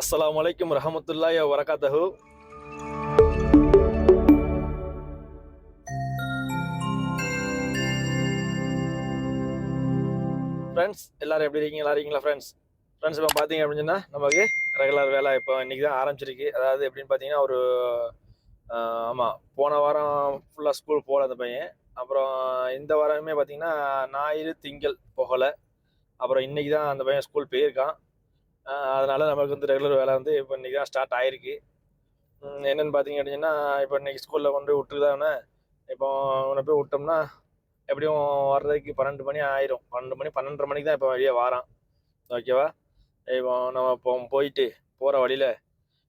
அஸ்லாம் அலைக்கும் ரஹமத்துல்லாஹி வரகாத்தஹு ஃப்ரெண்ட்ஸ் எல்லாரும் எப்படி இருக்கீங்க? எல்லாரும் இருக்கீங்களா ஃப்ரெண்ட்ஸ் ஃப்ரெண்ட்ஸ் இப்போ பார்த்தீங்க அப்படின்னா நமக்கு ரெகுலர் வேலை இப்போ இன்றைக்கி தான் ஆரம்பிச்சிருக்கு. அதாவது எப்படின்னு பார்த்தீங்கன்னா ஒரு ஆமாம் போன வாரம் ஃபுல்லாக ஸ்கூல் போகல அந்த பையன். அப்புறம் இந்த வாரமே பார்த்தீங்கன்னா ஞாயிறு திங்கள் போகலை. அப்புறம் இன்றைக்கி தான் அந்த பையன் ஸ்கூல் போயிருக்கான். அதனால நமக்கு வந்து ரெகுலர் வேலை வந்து இப்போ இன்றைக்கி தான் ஸ்டார்ட் ஆயிருக்கு. என்னென்னு பார்த்தீங்க அப்படின்னா இப்போ இன்றைக்கி ஸ்கூலில் கொண்டு போய் விட்டுருதானே இப்போ உன்னை போய் விட்டோம்னா எப்படியும் வர்றதுக்கு பன்னெண்டு மணி ஆயிரும். பன்னெண்டு மணி பன்னெண்டரை மணிக்கு தான் இப்போ வெளியே வாரான். ஓகேவா இப்போ நம்ம இப்போ போயிட்டு போகிற வழியில்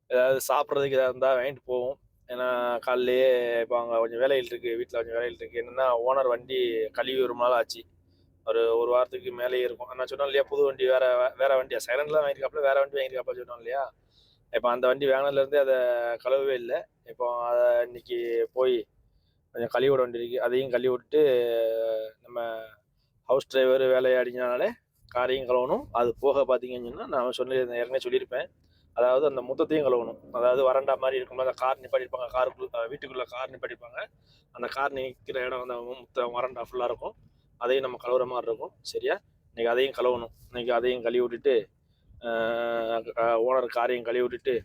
ஏதாவது சாப்பிட்றதுக்கு ஏதாவது இருந்தால் வாங்கிட்டு போவோம். ஏன்னா காலையிலேயே இப்போ அங்கே கொஞ்சம் வேலைகள் இருக்குது வீட்டில் கொஞ்சம் வேலையில் இருக்குது என்னென்னா ஓனர் வண்டி கழுவி ஒரு நாள் ஆச்சு. ஒரு ஒரு வாரத்துக்கு மேலேயே இருக்கும். நான் சொன்னேன் இல்லையா புது வண்டி வேற வேற வண்டியா? செகண்ட்லாம் வாங்கியிருக்காப்புல வேற வண்டி வாங்கியிருக்காப்புல சொன்னோம் இல்லையா? இப்போ அந்த வண்டி வாங்கினதுலேருந்தே அதை கழுவவே இல்லை. இப்போ அதை இன்னைக்கு போய் கொஞ்சம் கழுவி விட வேண்டி இருக்கு. அதையும் கழுவி விட்டு நம்ம ஹவுஸ் டிரைவர் வேலையை காரையும் கழுவணும். அது போக பார்த்தீங்கன்னு சொன்னால் நான் சொல்லி ஏற்கனவே சொல்லியிருப்பேன். அதாவது அந்த முத்தத்தையும் கழுவணும். அதாவது வறண்டா மாதிரி இருக்கும்போது அந்த கார் நிப்பாட்டிருப்பாங்க காருக்குள்ள வீட்டுக்குள்ளே கார் நிப்பாட்டிருப்பாங்க அந்த கார் நிற்கிற இடம் அந்த முத்த வறண்டா ஃபுல்லாக இருக்கும். அதையும் நம்ம கழுவுற மாதிரி இருக்கும். சரியா? இன்னைக்கு அதையும் கழுவணும். இன்னைக்கு அதையும் கழுவி விட்டுட்டு ஓனர் காரையும் கழுவி விட்டுட்டு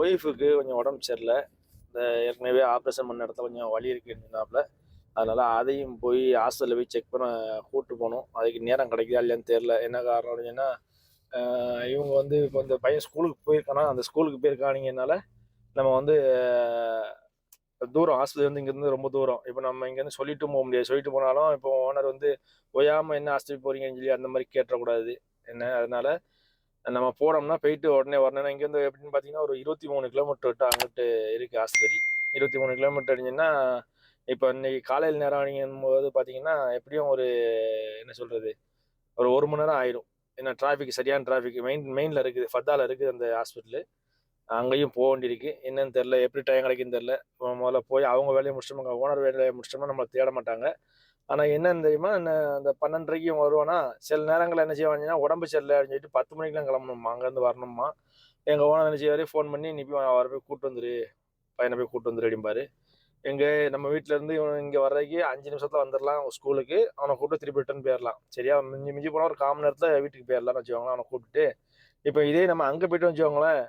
ஒய்ஃபுக்கு கொஞ்சம் உடம்பு சரியில்லை. இந்த ஏற்கனவே ஆப்ரேஷன் பண்ண இடத்துல கொஞ்சம் வலி இருக்குன்னாப்புல அதனால் அதையும் போய் ஹாஸ்டலில் போய் செக் பண்ண கூப்பிட்டு போகணும். அதுக்கு நேரம் கிடைக்குதா இல்லையான்னு தெரில என்ன காரணம் அப்படின்னா இவங்க வந்து இப்போ இந்த பையன் ஸ்கூலுக்கு போயிருக்கானா? அந்த ஸ்கூலுக்கு போயிருக்கானீங்கனால நம்ம வந்து தூரம் ஆஸ்பத்திரி வந்து இங்கேருந்து ரொம்ப தூரம். இப்போ நம்ம இங்கேருந்து சொல்லிட்டு போக முடியாது. சொல்லிட்டு போனாலும் இப்போ ஓனர் வந்து ஓயாமல் என்ன ஆஸ்பத்திரி போகிறீங்கன்னு சொல்லி அந்த மாதிரி கேட்டக்கூடாது என்ன? அதனால நம்ம போனோம்னா போயிட்டு உடனே வரணும் இங்கேருந்து எப்படின்னு பார்த்தீங்கன்னா ஒரு இருபத்தி மூணு கிலோமீட்டர் விட்டு அங்கிட்டு இருக்குது ஆஸ்பத்திரி. இருபத்தி மூணு கிலோமீட்டர் அடிஞ்சுன்னா இப்போ இன்னைக்கு காலையில் நேரம் அடிங்கும் போது பார்த்தீங்கன்னா எப்படியும் ஒரு என்ன சொல்கிறது ஒரு ஒரு மணி நேரம் ஆயிரும். ஏன்னா டிராஃபிக் சரியான டிராஃபிக் மெயின் மெயினில் இருக்குது ஃபத்தால இருக்குது அந்த ஹாஸ்பிட்டலு அங்கேயும் போக வேண்டியிருக்கு. என்னன்னு தெரில எப்படி டைம் கிடைக்குன்னு தெரில முதல்ல போய் அவங்க வேலையை முடிச்சிட்டோம் ஓனர் வேலையை முடிச்சிட்டோம்னா நம்மளை தேட மாட்டாங்க. ஆனால் என்னன்னு தெரியுமா? என்ன அந்த பன்னெண்டரைக்கு வருவோன்னா சில நேரங்களில் என்ன செய்வாங்கன்னா உடம்பு சரியில்லை அப்படின்னு சொல்லிட்டு பத்து மணிக்கெலாம் கிளம்பணுமா அங்கேருந்து வரணுமா எங்கள் ஓனர் என்ன செய்வார்? ஃபோன் பண்ணி நீ போய் அவரை போய் கூட்டு வந்துரு பையனை போய் கூட்டு வந்துரு அப்படிம்பாரு. எங்கே நம்ம வீட்டிலேருந்து இவன் இங்கே வர்றதுக்கு அஞ்சு நிமிஷத்தில் வந்துடலாம் ஸ்கூலுக்கு அவனை கூப்பிட்டு திருப்பி ரிட்டர்ன் போயிடலாம். சரியா? மிஞ்சி மிஞ்சி போனால் ஒரு காமன் நேரத்தில் வீட்டுக்கு போயிடலாம்னு வச்சுக்கோங்களேன் அவனை கூப்பிட்டு இப்போ இதே நம்ம அங்கே போயிட்டு வச்சுக்கோங்களேன்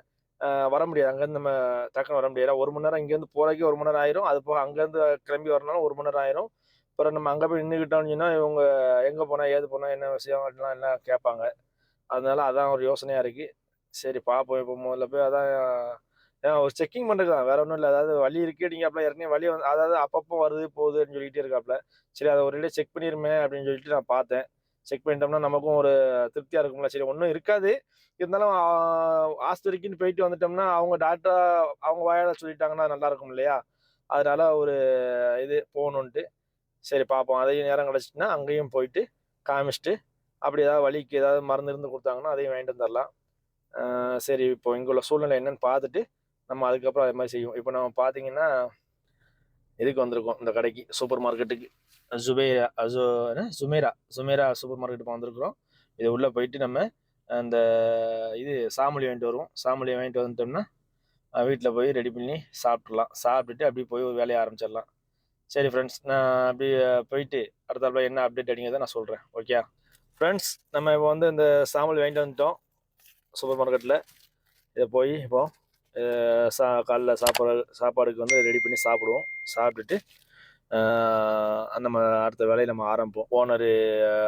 வர முடியாது. அங்கேருந்து நம்ம டக்குன்னு வர முடியாது. ஒரு மணி நேரம் இங்கேருந்து போகிறக்கே ஒரு மணி நேரம் ஆயிரும். அது போக அங்கேருந்து கிளம்பி வரனாலும் ஒரு மணி நேரம் ஆயிரும். அப்புறம் நம்ம அங்கே போய் நின்றுக்கிட்டோம்னு சொன்னால் இவங்க எங்கே போனால் ஏது போனால் என்ன விஷயம் அப்படிலாம் எல்லாம் கேட்பாங்க. அதனால அதான் ஒரு யோசனையாக இருக்குது சரி பார்ப்போம் இப்போ முதல்ல போய் அதான் ஒரு செக்கிங் பண்ணுறது தான். வேற ஒன்றும் இல்லை. அதாவது வழி இருக்கு நீங்கள் அப்படிலாம் ஏற்கனவே வழி வந்து அதாவது அப்பப்போ வருது போகுதுன்னு சொல்லிகிட்டே இருக்காப்புல சரி அதை ஒரு செக் பண்ணிருமே அப்படின்னு சொல்லிட்டு நான் பார்த்தேன். செக் பண்ணிட்டோம்னா நமக்கும் ஒரு திருப்தியாக இருக்கும்ல. சரி ஒன்றும் இருக்காது. இருந்தாலும் ஆஸ்பத்திரிக்குன்னு போயிட்டு வந்துட்டோம்னா அவங்க டாக்டரா அவங்க வாயால சொல்லிட்டாங்கன்னா நல்லா இருக்கும் இல்லையா? அதனால ஒரு இது போகணுன்ட்டு சரி பார்ப்போம். அதையும் நேரம் கிடச்சிட்டுனா அங்கேயும் போயிட்டு காமிச்சிட்டு அப்படி ஏதாவது வழிக்கு ஏதாவது மருந்து இருந்து கொடுத்தாங்கன்னா அதையும் வாங்கிட்டு வந்துடலாம். சரி இப்போ இங்குள்ள உள்ள சூழ்நிலை என்னன்னு பார்த்துட்டு நம்ம அதுக்கப்புறம் அதே மாதிரி செய்வோம். இப்போ நம்ம பார்த்தீங்கன்னா இதுக்கு வந்திருக்கோம்? இந்த கடைக்கு சூப்பர் மார்க்கெட்டுக்கு. ஜுபேரா அசு என்ன? சுமேரா சுமேரா சூப்பர் மார்க்கெட்டுக்கு வந்திருக்கிறோம். இது உள்ளே போயிட்டு நம்ம அந்த இது சாமொழி வாங்கிட்டு வருவோம். சாமொழி வாங்கிட்டு வந்துட்டோம்னா வீட்டில் போய் ரெடி பண்ணி சாப்பிட்றலாம் சாப்பிட்டுட்டு அப்படியே போய் ஒரு வேலையை ஆரம்பிச்சிடலாம். சரி ஃப்ரெண்ட்ஸ் நான் அப்படி போயிட்டு அடுத்த தடவை என்ன அப்டேட் அடிங்கிறத நான் சொல்கிறேன் ஓகே ஃப்ரெண்ட்ஸ் நம்ம இப்போ வந்து இந்த சாமல் வாங்கிட்டு வந்துட்டோம். சூப்பர் மார்க்கெட்டில் இதை போய் இப்போது சா காலைல சாப்பாடு சாப்பாடுக்கு வந்து ரெடி பண்ணி சாப்பிடுவோம். சாப்பிட்டுட்டு நம்ம அடுத்த வேலையை நம்ம ஆரம்பிப்போம். ஓனரு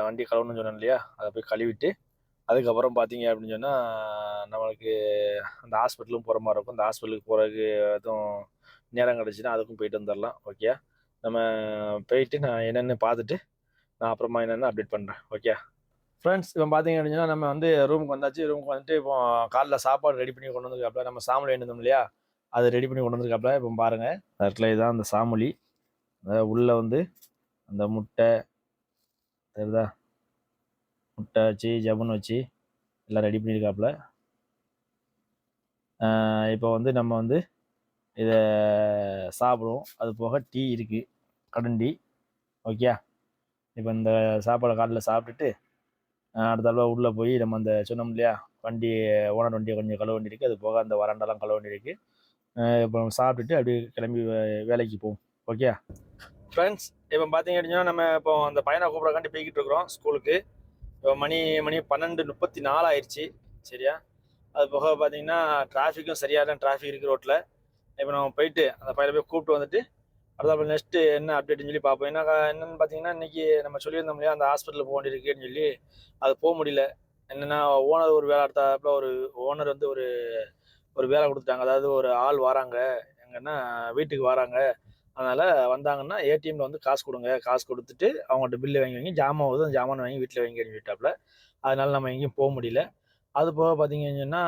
வண்டி கழுவணும்னு சொன்னேன் இல்லையா? அதை போய் கழுவிட்டு அதுக்கப்புறம் பார்த்தீங்க அப்படின்னு சொன்னால் நம்மளுக்கு அந்த ஹாஸ்பிட்டலும் போகிற மாதிரி இருக்கும். அந்த ஹாஸ்பிட்டலுக்கு போகிறதுக்கு எதுவும் நேரம் கிடச்சின்னா அதுக்கும் போயிட்டு வந்துடலாம். ஓகே நம்ம போயிட்டு நான் என்னென்னு பார்த்துட்டு நான் அப்புறமா என்னென்னு அப்டேட் பண்ணுறேன் ஓகே ஃப்ரெண்ட்ஸ் இப்போ பார்த்தீங்க அப்படின்னா நம்ம வந்து ரூமுக்கு வந்தாச்சு. ரூமுக்கு வந்துட்டு இப்போ காலைல சாப்பாடு ரெடி பண்ணி கொண்டு வந்திருக்காப்புல நம்ம சாமொழி வேண்டியிருந்தோம் இல்லையா? அது ரெடி பண்ணி கொண்டு வந்திருக்காப்புல இப்போ பாருங்கள் அதில் இதுதான் அந்த சாமொழி அதாவது உள்ளே வந்து அந்த முட்டை தெரியுதா? முட்டை வச்சு ஜபுன் வச்சு எல்லாம் ரெடி பண்ணியிருக்காப்புல இப்போ வந்து நம்ம வந்து இதை சாப்பிடுவோம். அது போக டீ இருக்குது கடன் டீ ஓகே இப்போ இந்த சாப்பாடை காலையில் சாப்பிட்டுட்டு அடுத்த தடவை உள்ளே போய் நம்ம அந்த சொன்னோம் இல்லையா? வண்டி ஓனர் வண்டியை கொஞ்சம் கழுவ வேண்டி இருக்குது அது போக அந்த வராண்டெல்லாம் கழுவ வேண்டி இருக்குது இப்போ சாப்பிட்டுட்டு அப்படியே கிளம்பி வே- வேலைக்கு போவோம். ஓகே ஃப்ரெண்ட்ஸ் இப்போ பார்த்தீங்க அப்படின்னா நம்ம இப்போ அந்த பையனை கூப்பிடக்காண்டி போய்கிட்டு இருக்கிறோம் ஸ்கூலுக்கு. இப்போ மணி மணி பன்னெண்டு முப்பத்தி நாலு ஆயிடுச்சு சரியா? அது போக பார்த்தீங்கன்னா டிராஃபிக்கும் சரியான டிராஃபிக் இருக்குது ரோட்டில் இப்போ நம்ம போயிட்டு அந்த பையனை போய் கூப்பிட்டு வந்துட்டு அடுத்த நெக்ஸ்ட்டு என்ன அப்டேட்னு சொல்லி பார்ப்போம். ஏன்னா என்னென்னு பார்த்தீங்கன்னா இன்னைக்கு நம்ம சொல்லியிருந்தோம் இல்லையா அந்த ஹாஸ்பிட்டலில் போக வேண்டியிருக்கேன்னு சொல்லி. அது போக முடியல. என்னென்னா ஓனர் ஒரு வேலை அடுத்தாப்புல ஒரு ஓனர் வந்து ஒரு ஒரு வேலை கொடுத்துட்டாங்க. அதாவது ஒரு ஆள் வராங்க. எங்கன்னா வீட்டுக்கு வராங்க. அதனால் வந்தாங்கன்னா ஏடிஎம்மில் வந்து காசு கொடுங்க. காசு கொடுத்துட்டு அவங்கள்ட்ட பில்லு வாங்கி வாங்கி ஜாமான் வருது அந்த ஜாமான் வாங்கி வீட்டில் வாங்கி சொல்லிட்டாப்புல. அதனால நம்ம எங்கேயும் போக முடியல. அது போக பார்த்தீங்கன்னா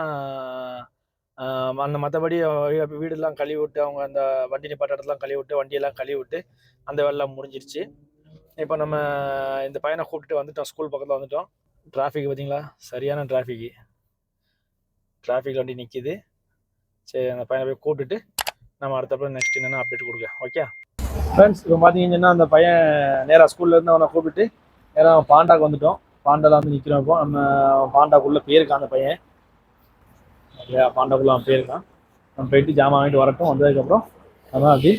அந்த மற்றபடி வீடெல்லாம் கழுவி விட்டு அவங்க அந்த வண்டி நிப்பாட்டத்தெல்லாம் கழுவி விட்டு வண்டியெல்லாம் கழுவி விட்டு அந்த வேலைலாம் முடிஞ்சிருச்சு. இப்போ நம்ம இந்த பையனை கூப்பிட்டு வந்துட்டோம் ஸ்கூல் பக்கத்தில் வந்துட்டோம். டிராஃபிக் பார்த்தீங்களா? சரியான டிராஃபிக்கு டிராஃபிக் வண்டி நிற்கிது சரி அந்த பையனை போய் கூப்பிட்டுட்டு நம்ம அடுத்தப்பறம் நெக்ஸ்ட் என்னென்ன அப்டேட் கொடுக்க ஓகே ஃப்ரெண்ட்ஸ் இப்போ பார்த்தீங்கன்னா அந்த பையன் நேராக ஸ்கூல்லேருந்து அவனை கூப்பிட்டு நேராக பாண்டாக்கு வந்துட்டோம். பாண்டாவில் வந்து நிற்கிறோம் இப்போ. நம்ம பாண்டாக்குள்ளே போயிருக்கான் அந்த பையன்? இல்லையா பாண்டாக்குள்ளே அவன் போயிருக்கான் நம்ம போயிட்டு ஜாமான் வாங்கிட்டு வரட்டும். வந்ததுக்கப்புறம் நம்ம அப்படி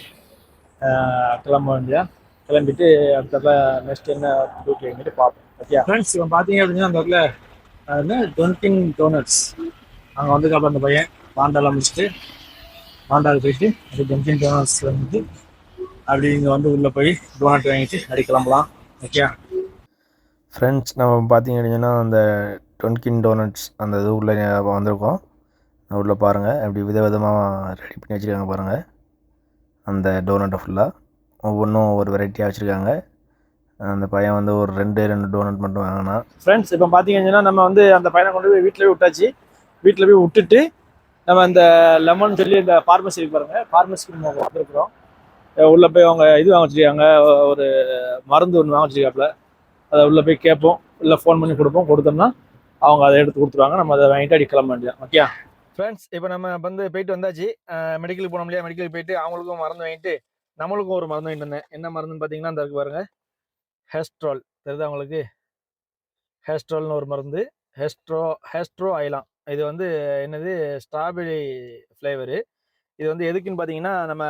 கிளம்ப வேண்டியா கிளம்பிட்டு அடுத்தப்ப நெக்ஸ்ட் என்ன டியூட்டி வாங்கிட்டு பார்ப்போம். ஓகே ஃப்ரெண்ட்ஸ் இப்போ பார்த்தீங்க அப்படின்னா அந்த இடத்துல அது டொன்கிங் டோனட்ஸ் அங்கே வந்துக்காப்ப அந்த பையன் பாண்டாலாம் முடிச்சுட்டு பாண்டாவுக்கு போயிட்டு அது டொன்கிங் டோனட்ஸ் வந்துட்டு அப்படி இங்கே வந்து உள்ளே போய் டோனட் வாங்கிட்டு அப்படி கிளம்பலாம். ஓகே ஃப்ரெண்ட்ஸ் நம்ம பார்த்தீங்க அப்படின்னா அந்த டொன்கின் டோனட்ஸ் அந்த இது உள்ள வந்திருக்கோம். உள்ளே பாருங்கள் அப்படி விதவிதமாக ரெடி பண்ணி வச்சுருக்காங்க பாருங்கள் அந்த டோனட்டை ஃபுல்லாக ஒவ்வொன்றும் ஒவ்வொரு வெரைட்டியாக வச்சுருக்காங்க. அந்த பையன் வந்து ஒரு ரெண்டு ரெண்டு டோனட் மட்டும் வாங்கினான். ஃப்ரெண்ட்ஸ் இப்போ பார்த்தீங்கன்னா நம்ம வந்து அந்த பையனை கொண்டு போய் வீட்டில் போய் விட்டாச்சு. வீட்டில் போய் விட்டுட்டு நம்ம இந்த லெமன் சொல்லி இந்த ஃபார்மசி இருக்கு பாருங்க. ஃபார்மசிக்கு நம்ம வந்துருக்குறோம். உள்ளே போய் அவங்க இது வாங்க வச்சிருக்காங்க. ஒரு மருந்து ஒன்று வாங்க வச்சிருக்காப்புல. அதை உள்ளே போய் கேட்போம். இல்லை ஃபோன் பண்ணி கொடுப்போம். கொடுத்தோம்னா அவங்க அதை எடுத்து கொடுத்துருவாங்க. நம்ம அதை வாங்கிட்டு அடி கிளம்ப வேண்டியது ஓகே ஃப்ரெண்ட்ஸ் இப்போ நம்ம வந்து போயிட்டு வந்தாச்சு. மெடிக்கலுக்கு போனோம் இல்லையா மெடிக்கலுக்கு போயிட்டு அவங்களுக்கும் மருந்து வாங்கிட்டு நம்மளுக்கும் ஒரு மருந்து வாங்கிட்டு வந்தேன். என்ன மருந்துன்னு பார்த்தீங்கன்னா அந்த இருக்கு பாருங்க. ஹெஸ்ட்ரால் தெரியுதா அவங்களுக்கு ஹெஸ்ட்ரால்னு ஒரு மருந்து. ஹெஸ்ட்ரோ ஹெஸ்ட்ரோ ஆயிலாம் இது வந்து என்னது? ஸ்ட்ராபெரி ஃப்ளேவரு இது வந்து எதுக்குன்னு பார்த்தீங்கன்னா நம்ம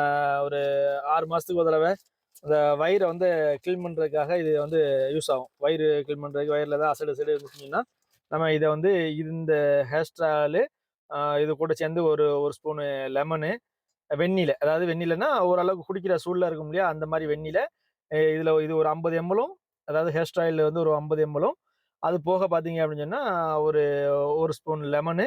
ஒரு ஆறு மாதத்துக்கு ஒரு தடவை அந்த வயிறை வந்து க்ளீன் பண்ணுறதுக்காக இது வந்து யூஸ் ஆகும். வயிறு க்ளீன் பண்ணுறதுக்கு வயிறில் ஏதாவது அசடு அசடு இருந்துச்சுன்னா நம்ம இதை வந்து இந்த ஹேர் ஸ்டாலு இது கூட சேர்ந்து ஒரு ஒரு ஸ்பூனு லெமனு வெந்நிலை அதாவது வெந்நிலைன்னா ஓரளவுக்கு குடிக்கிற சூழ்நிலை இருக்கும் இல்லையா அந்த மாதிரி வெந்நிலை இதில் இது ஒரு ஐம்பது எம்எலும் அதாவது ஹேர் ஸ்டைலில் வந்து ஒரு ஐம்பது எம்எலும் அது போக பார்த்தீங்க அப்படின்னு சொன்னால் ஒரு ஒரு ஸ்பூன் லெமனு.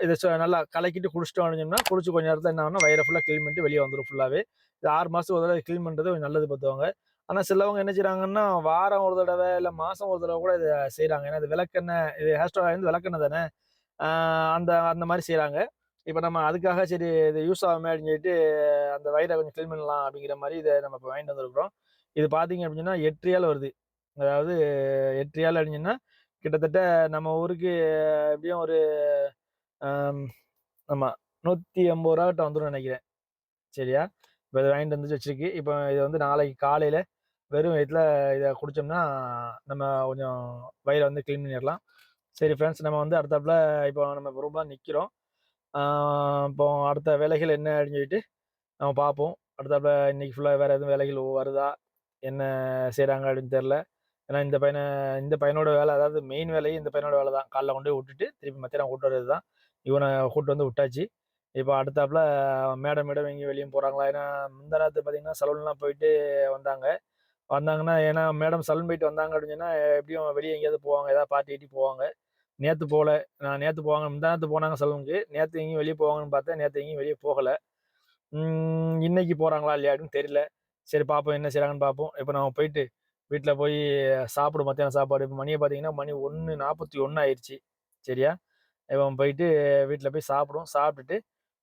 இதை ச- நல்லா கலக்கிட்டு குடிச்சிட்டோம் அப்படின்னா குடிச்சு கொஞ்சம் நேரத்தில் என்ன ஆகும்னா வயிறை ஃபுல்லாக க்ளீன் பண்ணிட்டு வெளியே வந்துடும் ஃபுல்லாகவே இது ஆறு மாதத்துக்கு ஒரு தடவை க்ளீன் பண்ணுறது கொஞ்சம் நல்லது பார்த்துவாங்க ஆனால் சிலவங்க என்ன செய்கிறாங்கன்னா வாரம் ஒரு தடவை இல்லை மாதம் ஒரு தடவை கூட இதை செய்கிறாங்க ஏன்னா இது விளக்கெண்ணெய் இது ஹேர் ஸ்டைல் வந்து விளக்கெண்ணெய் தானே. அந்த அந்த மாதிரி செய்கிறாங்க இப்போ நம்ம அதுக்காக சரி இது யூஸ் ஆகுமே அப்படின்னு சொல்லிட்டு அந்த வயிறை கொஞ்சம் க்ளீன் பண்ணலாம் அப்படிங்கிற மாதிரி இதை நம்ம இப்போ வாங்கிட்டு வந்திருக்கிறோம். இது பார்த்தீங்க அப்படின்னா எட்ரியால் வருது. அதாவது எட்ரியால் அப்படின்னா கிட்டத்தட்ட நம்ம ஊருக்கு எப்படியும் ஒரு நம்ம நூற்றி எண்பது ரூபா கிட்ட வந்துடும் நினைக்கிறேன். சரியா? இப்போ இதை வாங்கிட்டு வந்து வச்சிருக்கு. இப்போ இது வந்து நாளைக்கு காலையில் வெறும் வயிற்றுல இதை குடித்தோம்னா நம்ம கொஞ்சம் வயிறை வந்து க்ளீன் பண்ணிடலாம். சரி ஃப்ரெண்ட்ஸ் நம்ம வந்து அடுத்தாப்புல இப்போ நம்ம ரூம்லாம் நிற்கிறோம் இப்போ அடுத்த வேலைகள் என்ன அப்படின்னு சொல்லிட்டு நம்ம பார்ப்போம். அடுத்தாப்புல இன்னைக்கு ஃபுல்லாக வேறு எதுவும் வேலைகள் வருதா? என்ன செய்கிறாங்க அப்படின்னு தெரில ஏன்னா இந்த பையனை இந்த பையனோட வேலை அதாவது மெயின் வேலையே இந்த பையனோட வேலை தான். காலைல கொண்டு போய் விட்டுட்டு திருப்பி மத்தியானம் கூட்டு வர்றது தான். இவனை கூட்டு வந்து விட்டாச்சு. இப்போ அடுத்தாப்புல மேடம் மேடம் எங்கேயும் வெளியும் போகிறாங்களா ஏன்னா முந்த நேரத்து பார்த்தீங்கன்னா சலூன்லாம் போயிட்டு வந்தாங்க. வந்தாங்கன்னா ஏன்னா மேடம் சலூன் போயிட்டு வந்தாங்க அப்படின்னு எப்படியும் வெளியே எங்கேயாவது போவாங்க. ஏதாவது பார்ட்டி போவாங்க. நேற்று போகல நான் நேற்று போவாங்க முந்தா நேற்று போனாங்க சலூனுக்கு. நேற்று எங்கேயும் வெளியே போவாங்கன்னு பார்த்தேன் நேற்று எங்கேயும் வெளியே போகலை. இன்னைக்கு போகிறாங்களா இல்லையா அப்படின்னு தெரியல. சரி பார்ப்போம் என்ன செய்கிறாங்கன்னு பார்ப்போம். இப்போ நம்ம போயிட்டு வீட்டில் போய் சாப்பிடு மத்தியானம் சாப்பாடு. இப்போ மணியை பார்த்தீங்கன்னா மணி ஒன்று நாற்பத்தி ஒன்று ஆயிடுச்சு சரியா? இப்போ போயிட்டு வீட்டில் போய் சாப்பிடுவோம். சாப்பிட்டுட்டு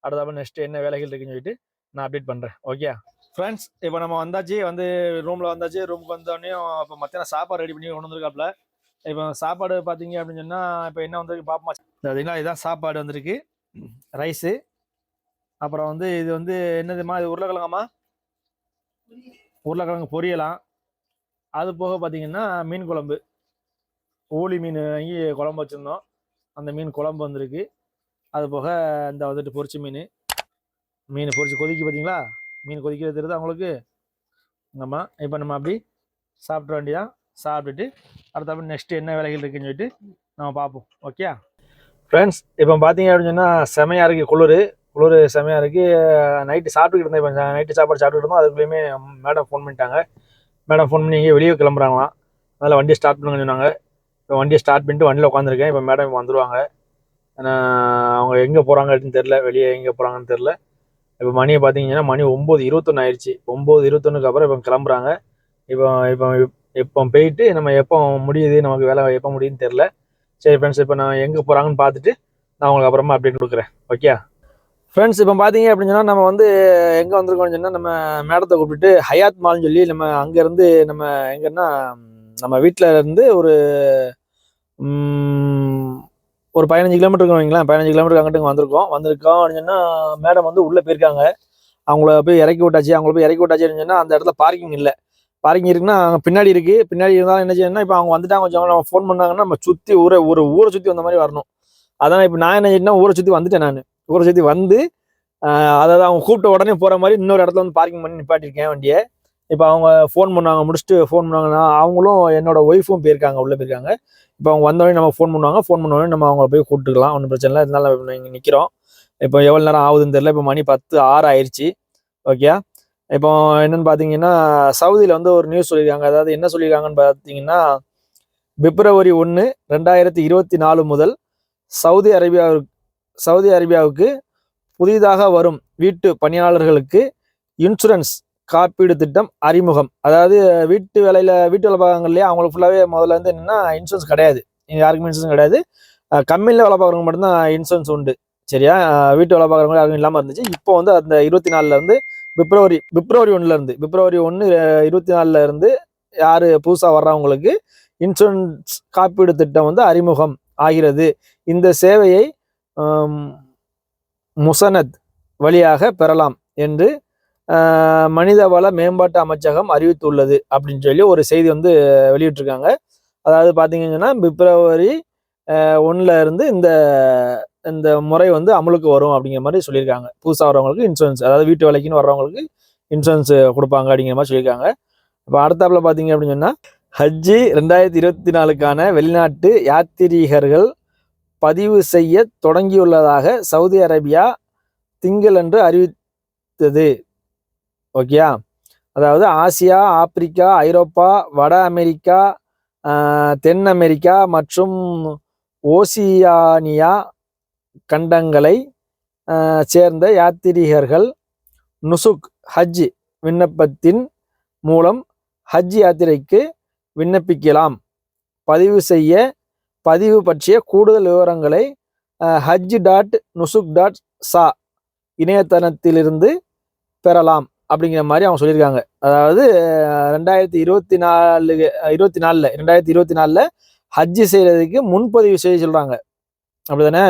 அடுத்தப்ப நெக்ஸ்ட்டு என்ன வேலைகள் இருக்குன்னு சொல்லிட்டு நான் அப்டேட் பண்ணுறேன் ஓகே ஃப்ரெண்ட்ஸ் இப்போ நம்ம வந்தாச்சு வந்து ரூமில் வந்தாச்சு ரூமுக்கு வந்தோடனே இப்போ மத்தியானம் சாப்பாடு ரெடி பண்ணி கொண்டு வந்திருக்காப்புல இப்போ சாப்பாடு பார்த்தீங்க அப்படின்னு சொன்னால் இப்போ என்ன வந்திருக்கு பாப்பமா? பார்த்தீங்களா இதுதான் சாப்பாடு வந்திருக்கு. ரைஸு. அப்புறம் வந்து இது வந்து என்னதுமா இது உருளைக்கிழங்காமா? உருளைக்கிழங்கு பொரியலாம். அது போக பார்த்தீங்கன்னா மீன் குழம்பு. ஊளி மீன் வாங்கி குழம்பு வச்சுருந்தோம். அந்த மீன் குழம்பு வந்திருக்கு. அது போக இந்த வந்துட்டு பொரிச்ச மீன். மீன் பொரிச்சு கொதிக்க பார்த்தீங்களா? மீன் கொதிக்கிறது தெரியுது உங்களுக்கு ஆமாம் இப்போ நம்ம அப்படி சாப்பிட வேண்டியதான் சாப்பிட்டுட்டு அடுத்தப்ப நெக்ஸ்ட் என்ன வேலைகள் இருக்குன்னு சொல்லிட்டு நம்ம பார்ப்போம். ஓகே ஃப்ரெண்ட்ஸ் இப்போ பார்த்தீங்க அப்படின்னு சொன்னால் செமையாக இருக்குது குளிர். குளிர் செமையாக இருக்குது நைட்டு சாப்பிட்டுக்கிட்டு இருந்தேன். இப்போ நைட்டு சாப்பாடு சாப்பிட்டுட்டு இருந்தோம். அதுக்குள்ளேயுமே மேடம் ஃபோன் பண்ணிட்டாங்க. மேடம் ஃபோன் பண்ணி எங்கேயோ வெளியே கிளம்புறாங்களாம். அதனால் வண்டியை ஸ்டார்ட் பண்ணுங்கன்னு சொன்னாங்க. இப்போ வண்டியை ஸ்டார்ட் பண்ணிட்டு வண்டியில் உட்காந்துருக்கேன். இப்போ மேடம் வந்துடுவாங்க ஏன்னா அவங்க எங்கே போகிறாங்க அப்படின்னு தெரில வெளியே எங்கே போகிறாங்கன்னு தெரில இப்போ மணியை பார்த்தீங்கன்னா மணி ஒம்பது இருபத்தொன்று ஆயிடுச்சு. ஒம்பது இருபத்தொன்னுக்கு அப்புறம் இப்போ கிளம்புறாங்க. இப்போ இப்போ இப்போ போயிட்டு நம்ம எப்போ முடியுது நமக்கு வேலை எப்போ முடியுதுன்னு தெரில சரி ஃப்ரெண்ட்ஸ் இப்போ நான் எங்கே போகிறாங்கன்னு பார்த்துட்டு நான் உங்களுக்கு அப்புறமா அப்டேட் கொடுக்குறேன். ஓகே ஃப்ரெண்ட்ஸ் இப்போ பார்த்தீங்க அப்படின்னு சொன்னால் நம்ம வந்து எங்கே வந்திருக்கோம்னு சொன்னால் நம்ம மேடத்தை கூப்பிட்டு ஹயாத் மால்னு சொல்லி நம்ம அங்கேருந்து நம்ம எங்கன்னா நம்ம வீட்டில் இருந்து ஒரு ஒரு பதினஞ்சு கிலோமீட்டர் இருக்கும் வைங்களேன். பதினஞ்சு கிலோமீட்டர் அங்கிட்டு வந்திருக்கோம். வந்திருக்கோம் அப்படின்னு சொன்னால் மேடம் வந்து உள்ளே போயிருக்காங்க. அவங்கள போய் இறக்கி விட்டாச்சு. அவங்கள போய் இறக்கி விட்டாச்சு அப்படின்னு சொன்னால் அந்த இடத்துல பார்க்கிங் இல்லை. பார்க்கிங் இருக்குன்னா அங்கே பின்னாடி இருக்குது பின்னாடி இருந்தாலும் என்ன செய்யணும்னா இப்போ அவங்க வந்துட்டாங்க கொஞ்சம் நம்ம ஃபோன் பண்ணாங்கன்னா நம்ம சுற்றி ஊரை ஒரு ஊரை சுற்றி வந்த மாதிரி வரணும். அதான் இப்போ நான் என்ன செய்யணும்னா ஊரை சுற்றி வந்துட்டேன் நான். ஊரை சுற்றி வந்து அதாவது அவங்க கூப்பிட்ட உடனே போகிற மாதிரி இன்னொரு இடத்துல வந்து பார்க்கிங் பண்ணி நிப்பாட்டிருக்கேன் வண்டியை. இப்போ அவங்க ஃபோன் பண்ணுவாங்க முடிச்சுட்டு ஃபோன் பண்ணாங்கன்னா அவங்களும் என்னோட ஒய்ஃபும் போயிருக்காங்க உள்ளே போயிருக்காங்க. இப்போ அவங்க வந்தோடனே நம்ம ஃபோன் பண்ணுவாங்க. ஃபோன் பண்ணோடனே நம்ம அவங்கள போய் கூப்பிட்டுக்கலாம். ஒன்றும் பிரச்சனை இல்லை. இருந்தாலும் இங்கே நிற்கிறோம் இப்போ எவ்வளோ நேரம் ஆகுதுன்னு தெரியல. இப்போ மணி பத்து ஆறு ஆயிடுச்சு ஓகே இப்போ என்னன்னு பார்த்தீங்கன்னா சவுதியில் வந்து ஒரு நியூஸ் சொல்லியிருக்காங்க. அதாவது என்ன சொல்லியிருக்காங்கன்னு பார்த்தீங்கன்னா பிப்ரவரி ஒன்று ரெண்டாயிரத்தி இருபத்தி நாலு முதல் சவுதி அரேபியாவிற்கு சவுதி அரேபியாவுக்கு புதிதாக வரும் வீட்டு பணியாளர்களுக்கு இன்சூரன்ஸ் காப்பீடு திட்டம் அறிமுகம். அதாவது வீட்டு வேலையில் வீட்டு வேலை பார்க்குறாங்க இல்லையா அவங்களுக்கு ஃபுல்லாகவே முதல்ல வந்து என்னென்னா இன்சூரன்ஸ் கிடையாது. யாருக்குமே இன்சூரன்ஸ் கிடையாது. கம்பெனியில் வேலை பார்க்குறவங்க மட்டும்தான் இன்சூரன்ஸ் உண்டு. சரியா? வீட்டு வேலை பார்க்குறவங்க யாருக்கும் இல்லாமல் இருந்துச்சு. இப்போ வந்து அந்த இருபத்தி நாலில் வந்து பிப்ரவரி பிப்ரவரி ஒன்றுல இருந்து பிப்ரவரி ஒன்று இருபத்தி நாலுல இருந்து யார் புதுசாக வர்றவங்களுக்கு இன்சூரன்ஸ் காப்பீடு திட்டம் வந்து அறிமுகம் ஆகிறது. இந்த சேவையை முசனத் வழியாக பெறலாம் என்று மனிதவள மேம்பாட்டு அமைச்சகம் அறிவித்துள்ளது அப்படின்னு சொல்லி ஒரு செய்தி வந்து வெளியிட்டிருக்காங்க. அதாவது பார்த்தீங்கன்னா பிப்ரவரி ஒன்றில் இருந்து இந்த இந்த முறை வந்து அமலுக்கு வரும் அப்படிங்கிற மாதிரி சொல்லியிருக்காங்க. புதுசாக வரவங்களுக்கு இன்சூரன்ஸ் அதாவது வீட்டு வேலைக்குன்னு வர்றவங்களுக்கு இன்சூரன்ஸ் கொடுப்பாங்க அப்படிங்கிற மாதிரி சொல்லியிருக்காங்க. இப்போ அடுத்தாப்புல பார்த்தீங்க அப்படின்னு சொன்னால் ஹஜ்ஜி ரெண்டாயிரத்தி இருபத்தி நாலுக்கான வெளிநாட்டு யாத்திரிகர்கள் பதிவு செய்ய தொடங்கியுள்ளதாக சவுதி அரேபியா திங்களன்று அறிவித்தது. ஓகேயா அதாவது ஆசியா ஆப்பிரிக்கா ஐரோப்பா வட அமெரிக்கா தென் அமெரிக்கா மற்றும் ஓசியானியா கண்டங்களை சேர்ந்த யாத்திரிகர்கள் நுசுக் ஹஜ் விண்ணப்பத்தின் மூலம் ஹஜ் யாத்திரைக்கு விண்ணப்பிக்கலாம். பதிவு செய்ய பதிவு பற்றிய கூடுதல் விவரங்களை ஹஜ் டாட் நுசுக் டாட் சா இணையதளத்திலிருந்து பெறலாம் அப்படிங்கிற மாதிரி அவங்க சொல்லியிருக்காங்க. அதாவது ரெண்டாயிரத்தி இருபத்தி நாலு இருபத்தி நாலில் ரெண்டாயிரத்தி இருபத்தி நாலில் ஹஜ்ஜு செய்கிறதுக்கு முன்பதிவு செய்ய சொல்கிறாங்க அப்படி தானே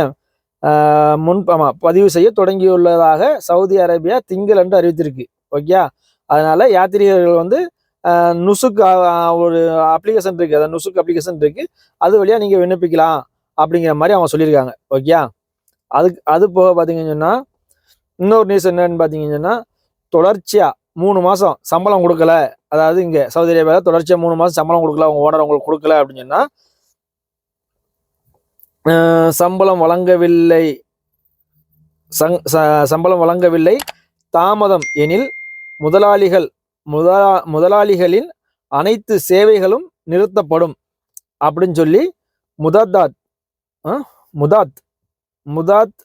முன் ஆமாம் பதிவு செய்ய தொடங்கியுள்ளதாக சவுதி அரேபியா திங்களன்று அறிவித்திருக்கு. ஓகே அதனால யாத்திரிகர்கள் வந்து நுசுக் ஒரு அப்ளிகேஷன் இருக்குது அதாவது நுசுக் அப்ளிகேஷன் இருக்குது அது வழியாக நீங்கள் விண்ணப்பிக்கலாம் அப்படிங்கிற மாதிரி அவங்க சொல்லியிருக்காங்க. ஓகே அதுக்கு அது போக பார்த்தீங்கன்னு சொன்னால் இன்னொரு நியூஸ் என்னன்னு பார்த்தீங்கன்னு சொன்னால் தொடர்ச்சியாக மூணு மாதம் சம்பளம் கொடுக்கல. அதாவது இங்கே சவுதி அரேபியாவில் தொடர்ச்சியாக மூணு மாதம் சம்பளம் கொடுக்கல. அவங்க ஓனர் உங்களுக்கு கொடுக்கல அப்படின்னு சொன்னால் சம்பளம் வழங்கவில்லை. சங் ச- சம்பளம் வழங்கவில்லை. தாமதம் எனில் முதலாளிகள் முதலா முதலாளிகளின் அனைத்து சேவைகளும் நிறுத்தப்படும். அப்படின்னு சொல்லி முதாத்தாத் முதாத் முதாத்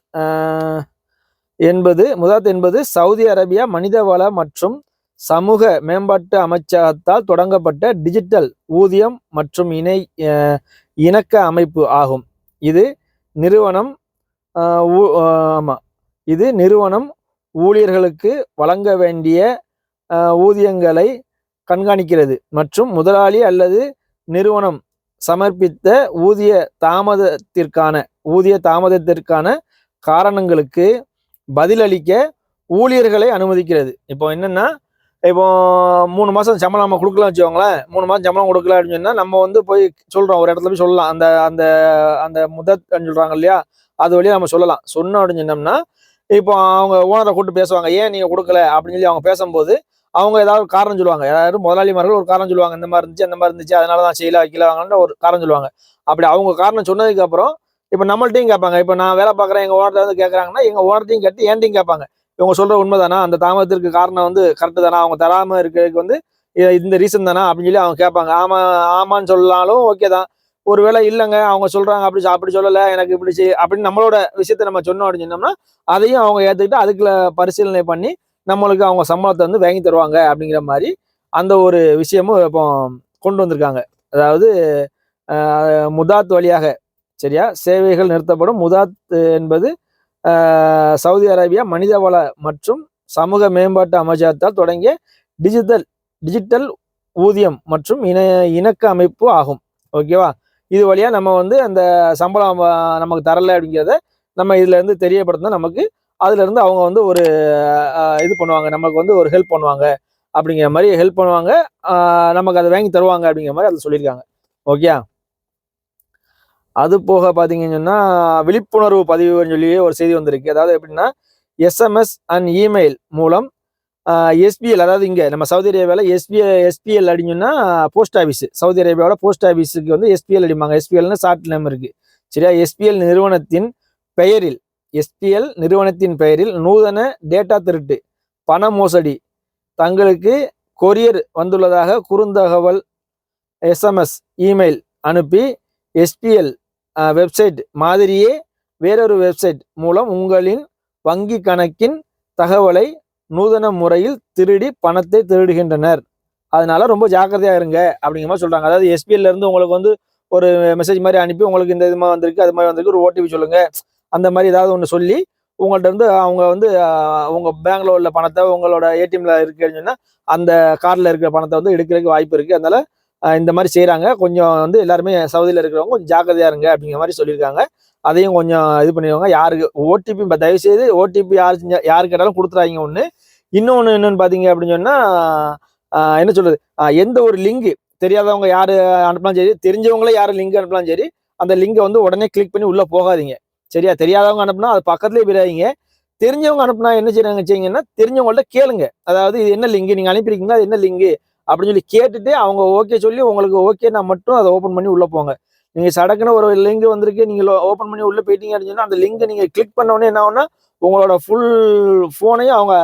என்பது முதாத் என்பது சவுதி அரேபியா மனிதவள மற்றும் சமூக மேம்பாட்டு அமைச்சகத்தால் தொடங்கப்பட்ட டிஜிட்டல் ஊதியம் மற்றும் இணை இணக்க அமைப்பு ஆகும். இது நிறுவனம் ஆமாம் ஊ- இது நிறுவனம் ஊழியர்களுக்கு வழங்க வேண்டிய ஊதியங்களை கண்காணிக்கிறது மற்றும் முதலாளி அல்லது நிறுவனம் சமர்ப்பித்த ஊதிய தாமதத்திற்கான ஊதிய தாமதத்திற்கான காரணங்களுக்கு பதிலளிக்க ஊழியர்களை அனுமதிக்கிறது. இப்போ என்னென்னா இப்போ மூணு மாதம் சம்பளம் நம்ம கொடுக்கலாம் வச்சுக்கோங்களேன் மூணு மாதம் சம்பளம் கொடுக்கல அப்படின்னு சொன்னால் நம்ம வந்து போய் சொல்கிறோம் ஒரு இடத்துல போய் சொல்லலாம். அந்த அந்த அந்த முதத்ன்னு சொல்கிறாங்க இல்லையா அது வழியாக நம்ம சொல்லலாம். சொன்னோம் அப்படின்னு சொன்னோம்னா இப்போ அவங்க ஓனரை கூப்பிட்டு பேசுவாங்க ஏன் நீங்கள் கொடுக்கல? அப்படின்னு சொல்லி அவங்க பேசும்போது அவங்க ஏதாவது காரணம் சொல்லுவாங்க. யாராவது முதலாளிமார்கள் ஒரு காரணம் சொல்லுவாங்க இந்த மாதிரி இருந்துச்சு அந்த மாதிரி இருந்துச்சு அதனால தான் செய்யல வைக்கிலாங்கன்னு ஒரு காரணம் சொல்லுவாங்க. அப்படி அவங்க காரணம் சொன்னதுக்கப்புறம் இப்போ நம்மள்ட்டையும் கேட்பாங்க. இப்போ நான் வேலை பார்க்குறேன் எங்கள் ஓனர்கிட்ட வந்து கேட்குறாங்கன்னா எங்கள் ஓனர்ட்டையும் கேட்டு ஏன்ட்டையும் கேட்பாங்க. இவங்க சொல்ற உண்மைதானா? அந்த தாமதத்திற்கு காரணம் வந்து கரெக்டு தானா? அவங்க தராம இருக்கிறதுக்கு வந்து இந்த ரீசன் தானா? அப்படின்னு சொல்லி அவங்க கேட்பாங்க. ஆமா ஆமான்னு சொல்லலாலும் ஓகே தான். ஒருவேளை இல்லைங்க அவங்க சொல்றாங்க அப்படி அப்படி சொல்லலை எனக்கு இப்படி செய் அப்படின்னு நம்மளோட விஷயத்த நம்ம சொன்னோம் அப்படின்னு சொன்னோம்னா அதையும் அவங்க ஏற்றுக்கிட்டு அதுக்குள்ள பரிசீலனை பண்ணி நம்மளுக்கு அவங்க சம்பளத்தை வந்து வாங்கி தருவாங்க அப்படிங்கிற மாதிரி அந்த ஒரு விஷயமும் இப்போ கொண்டு வந்திருக்காங்க. அதாவது முதாத் வழியாக சரியா? சேவைகள் நிறுத்தப்படும். முதாத் என்பது சவுதி அரேபியா மனிதவள மற்றும் சமூக மேம்பாட்டு அமைச்சகத்தால் தொடங்கிய டிஜிட்டல் டிஜிட்டல் ஊதியம் மற்றும் இணை இணக்க அமைப்பு ஆகும். ஓகேவா இது வழியா நம்ம வந்து அந்த சம்பளம் நமக்கு தரலை அப்படிங்கிறத நம்ம இதுலேருந்து தெரியப்படுத்தினா நமக்கு அதுலேருந்து அவங்க வந்து ஒரு இது பண்ணுவாங்க. நமக்கு வந்து ஒரு ஹெல்ப் பண்ணுவாங்க. அப்படிங்கிற மாதிரி ஹெல்ப் பண்ணுவாங்க. நமக்கு அதை வாங்கி தருவாங்க அப்படிங்கிற மாதிரி அதில் சொல்லியிருக்காங்க. ஓகே அது போக பார்த்தீங்கன்னு சொன்னால் விழிப்புணர்வு பதிவுன்னு சொல்லி ஒரு செய்தி வந்திருக்கு. அதாவது எப்படின்னா எஸ்எம்எஸ் அண்ட் இமெயில் மூலம் எஸ்பிஎல் அதாவது இங்கே நம்ம சவுதி அரேபியாவில் எஸ்பிஐ எஸ்பிஎல் அப்படின்னு போஸ்ட் ஆஃபீஸ் சவுதி அரேபியாவோட போஸ்ட் ஆஃபீஸுக்கு வந்து எஸ்பிஎல் அடிப்பாங்க. எஸ்பிஎல்னு ஷார்ட் நேம் இருக்குது சரியா? எஸ்பிஎல் நிறுவனத்தின் பெயரில் எஸ்பிஎல் நிறுவனத்தின் பெயரில் நூதன டேட்டா திருட்டு பண மோசடி தங்களுக்கு கொரியர் வந்துள்ளதாக குறுந்தகவல் எஸ்எம்எஸ் இமெயில் அனுப்பி எஸ்பிஎல் வெப்சைட் மாதிரியே வேறொரு வெப்சைட் மூலம் உங்களின் வங்கி கணக்கின் தகவலை நூதன முறையில் திருடி பணத்தை திருடுகின்றனர். அதனால ரொம்ப ஜாக்கிரதையாக இருங்க அப்படிங்கிற மாதிரி சொல்கிறாங்க அதாவது எஸ்பிஎல்ல இருந்து உங்களுக்கு வந்து ஒரு மெசேஜ் மாதிரி அனுப்பி உங்களுக்கு இந்த இது மாதிரி வந்திருக்கு அது மாதிரி வந்திருக்கு ஒரு ஓடிபி சொல்லுங்க. அந்த மாதிரி ஏதாவது ஒன்று சொல்லி உங்கள்ட்ட இருந்து அவங்க வந்து உங்கள் உங்க பேங்க்ல உள்ள பணத்தை உங்களோட ஏடிஎம்ல இருக்குன்னு சொன்னால் அந்த கார்டில் இருக்கிற பணத்தை வந்து எடுக்கிறதுக்கு வாய்ப்பு இருக்குது அதனால இந்த மாதிரி செய்கிறாங்க கொஞ்சம் வந்து எல்லாருமே சவுதியில் இருக்கிறவங்க கொஞ்சம் ஜாக்கிரதையாக இருங்க அப்படிங்கிற மாதிரி சொல்லியிருக்காங்க. அதையும் கொஞ்சம் இது பண்ணிடுவாங்க. யாருக்கு? ஓடிபி தயவு செய்து ஓடிபி யார் செஞ்சா- யாரு கேட்டாலும் கொடுத்துறாங்க ஒன்று இன்னொன்று என்னென்னு பார்த்தீங்க அப்படின்னு சொன்னால் என்ன சொல்கிறது எந்த ஒரு லிங்கு தெரியாதவங்க யார் அனுப்பலாம் சரி தெரிஞ்சவங்களே யார் லிங்க் அனுப்பலாம் சரி அந்த லிங்கை வந்து உடனே கிளிக் பண்ணி உள்ளே போகாதீங்க. சரியா? தெரியாதவங்க அனுப்புனா அது பக்கத்துலேயே போயிடாதீங்க. தெரிஞ்சவங்க அனுப்புனா என்ன செய்யறாங்க செய்யுங்கன்னா தெரிஞ்சவங்கள்ட்ட கேளுங்க. அதாவது இது என்ன லிங்க்? நீங்கள் அனுப்பியிருக்கீங்களா? அது என்ன லிங்கு? அப்படின்னு சொல்லி கேட்டுட்டு அவங்க ஓகே சொல்லி உங்களுக்கு ஓகேனா மட்டும் அதை ஓப்பன் பண்ணி உள்ளே போங்க. நீங்கள் சடக்குன்னு ஒரு லிங்க் வந்திருக்கு நீங்கள் ஓப்பன் பண்ணி உள்ளே போயிட்டீங்க அப்படின்னு சொன்னால் அந்த லிங்கை நீங்கள் கிளிக் பண்ண உடனே என்ன ஆகும்னா உங்களோட ஃபுல் ஃபோனையும் அவங்க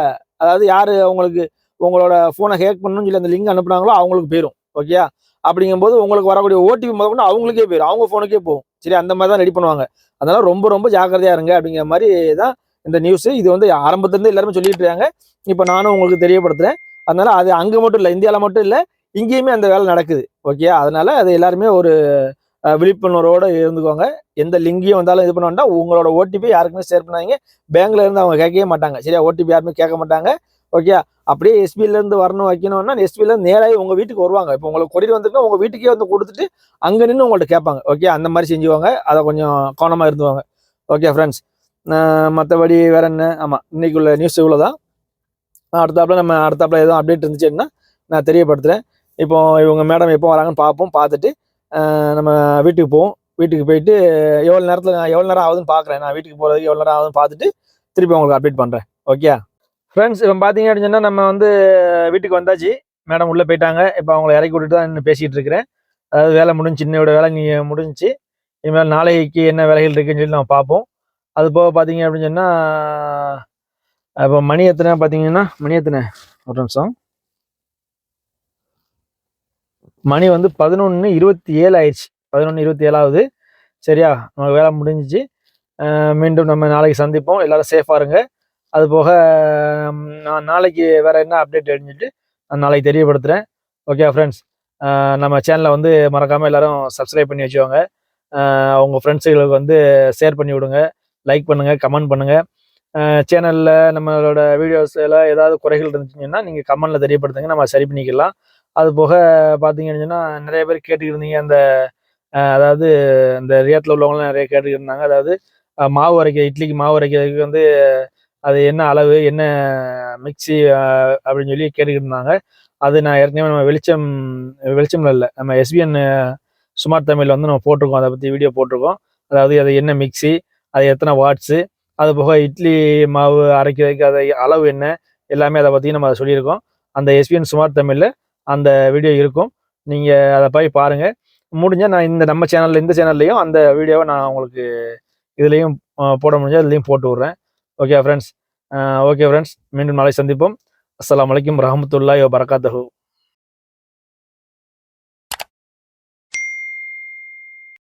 அதாவது யார் உங்களுக்கு உங்களோட ஃபோனை ஹேக் பண்ணணும்னு சொல்லி அந்த லிங்க் அனுப்புனாங்களோ அவங்களுக்கு போயிடும் ஓகே அப்படிங்கும்போது உங்களுக்கு வரக்கூடிய ஓடிபி முதல்ல அவங்களுக்கே போயிடும் அவங்க ஃபோனுக்கே போகும். சரி அந்த மாதிரி தான் ரெடி பண்ணுவாங்க. அதனால ரொம்ப ரொம்ப ஜாக்கிரதையாக இருங்க அப்படிங்கிற மாதிரி தான் இந்த நியூஸு இது வந்து ஆரம்பத்திலேருந்து எல்லாருமே சொல்லிட்டு இருக்காங்க. இப்போ நானும் உங்களுக்கு தெரியப்படுத்துகிறேன் அதனால அது அங்கே மட்டும் இல்லை இந்தியாவில் மட்டும் இல்லை இங்கேயுமே அந்த வேலை நடக்குது. ஓகே அதனால அது எல்லாருமே ஒரு விழிப்புணர்வோடு இருந்துக்கோங்க. எந்த லிங்கையும் வந்தாலும் இது பண்ண வேண்டாம். உங்களோட ஓடிபி யாருக்குமே ஷேர் பண்ணாங்க பேங்க்ல இருந்து அவங்க கேட்கவே மாட்டாங்க. சரியா? ஓடிபி யாருமே கேட்க மாட்டாங்க. ஓகே அப்படியே எஸ்பியிலேருந்து வரணும் வைக்கணும்னா எஸ்பியிலேருந்து இருந்து நேராகி உங்கள் வீட்டுக்கு வருவாங்க. இப்போ உங்களுக்கு கொரியர் வந்துருக்கா உங்கள் வீட்டுக்கே வந்து கொடுத்துட்டு அங்கே நின்று உங்கள்கிட்ட கேட்பாங்க. ஓகே அந்த மாதிரி செஞ்சுவாங்க அதை கொஞ்சம் கவனமாக இருந்துவாங்க ஓகே ஃப்ரெண்ட்ஸ் மற்றபடி வேற என்ன? ஆமாம் இன்னைக்குள்ள நியூஸ் நியூஸ் இவ்வளோதான் அடுத்தாப்புல நம்ம அடுத்தாப்புல எதுவும் அப்டேட் இருந்துச்சுன்னா நான் தெரியப்படுத்துறேன். இப்போ இவங்க மேடம் எப்போ வராங்கன்னு பார்ப்போம் பார்த்துட்டு நம்ம வீட்டுக்கு போவோம். வீட்டுக்கு போயிட்டு எவ்வளோ நேரத்தில் நான் எவ்வளோ நேரம் ஆகுதுன்னு பார்க்குறேன். நான் வீட்டுக்கு போகிறதுக்கு எவ்வளோ நேரம் ஆகுதுன்னு பார்த்துட்டு திருப்பி உங்களுக்கு அப்டேட் பண்ணுறேன் ஓகே ஃப்ரெண்ட்ஸ் இப்போ பார்த்தீங்க அப்படின்னு சொன்னால் நம்ம வந்து வீட்டுக்கு வந்தாச்சு. மேடம் உள்ளே போயிட்டாங்க. இப்போ அவங்கள இறக்கி விட்டுட்டு தான் இன்னும் பேசிகிட்டு இருக்கிறேன். அதாவது வேலை முடிஞ்சு இன்னையோட வேலை நீங்கள் முடிஞ்சுச்சு. இனிமேல் நாளைக்கு என்ன வேலைகள் இருக்குன்னு சொல்லி நம்ம பார்ப்போம். அது போக பார்த்தீங்க அப்படின்னு சொன்னால் இப்போ மணி எத்தனை பார்த்தீங்கன்னா மணி எத்தனை? ஒரு நிமிஷம். மணி வந்து பதினொன்று இருபத்தி ஏழு ஆயிடுச்சு. பதினொன்று இருபத்தி ஏழாவது சரியா? நமக்கு வேலை முடிஞ்சிச்சு. மீண்டும் நம்ம நாளைக்கு சந்திப்போம். எல்லாரும் சேஃபாக இருங்க. அது போக நான் நாளைக்கு வேறு என்ன அப்டேட் அடிஞ்சிட்டு நான் நாளைக்கு தெரியப்படுத்துகிறேன் ஓகே ஃப்ரெண்ட்ஸ் நம்ம சேனலை வந்து மறக்காமல் எல்லோரும் சப்ஸ்கிரைப் பண்ணி வச்சுக்கோங்க. உங்கள் ஃப்ரெண்ட்ஸுகளுக்கு வந்து ஷேர் பண்ணி விடுங்க. லைக் பண்ணுங்கள் கமெண்ட் பண்ணுங்கள் சேனலில் நம்மளோட வீடியோஸில் ஏதாவது குறைகள் இருந்துச்சுன்னா நீங்கள் கமெண்டில் தெரியப்படுத்துங்க. நம்ம சரி பண்ணிக்கலாம். அது போக பார்த்தீங்கன்னு சொன்னால் நிறைய பேர் கேட்டுக்கிட்டு இருந்தீங்க அந்த அதாவது இந்த ரேட்டில் உள்ளவங்களாம் நிறைய கேட்டுக்கிட்டு இருந்தாங்க அதாவது மாவு அரைக்க இட்லிக்கு மாவு அரைக்கிறதுக்கு வந்து அது என்ன அளவு என்ன மிக்சி அப்படின்னு சொல்லி கேட்டுக்கிட்டு இருந்தாங்க அது நான் ஏற்கனவே நம்ம வெளிச்சம் வெளிச்சம்ல இல்லை நம்ம எஸ்பிஎன் சுமார் தமிழில் வந்து நம்ம போட்டிருக்கோம். அதை பற்றி வீடியோ போட்டிருக்கோம். அதாவது அது என்ன மிக்சி அது எத்தனை வாட்ஸு அது போக இட்லி மாவு அரைக்கிறதுக்கு அதை அளவு என்ன எல்லாமே அதை பற்றி நம்ம அதை சொல்லியிருக்கோம். அந்த எஸ்பிஎன் சுமார் தமிழில் அந்த வீடியோ இருக்கும். நீங்கள் அதை போய் பாருங்கள் முடிஞ்சால் நான் இந்த நம்ம சேனலில் இந்த சேனல்லையும் அந்த வீடியோவை நான் உங்களுக்கு இதுலேயும் போட முடிஞ்சால் இதுலேயும் போட்டு விட்றேன். ஓகே ஃப்ரெண்ட்ஸ் ஓகே ஃப்ரெண்ட்ஸ் மீண்டும் நாளை சந்திப்போம். அஸ்லாம் வலைக்கம் ரஹமத்துல்லாய் வரகாத்தஹூ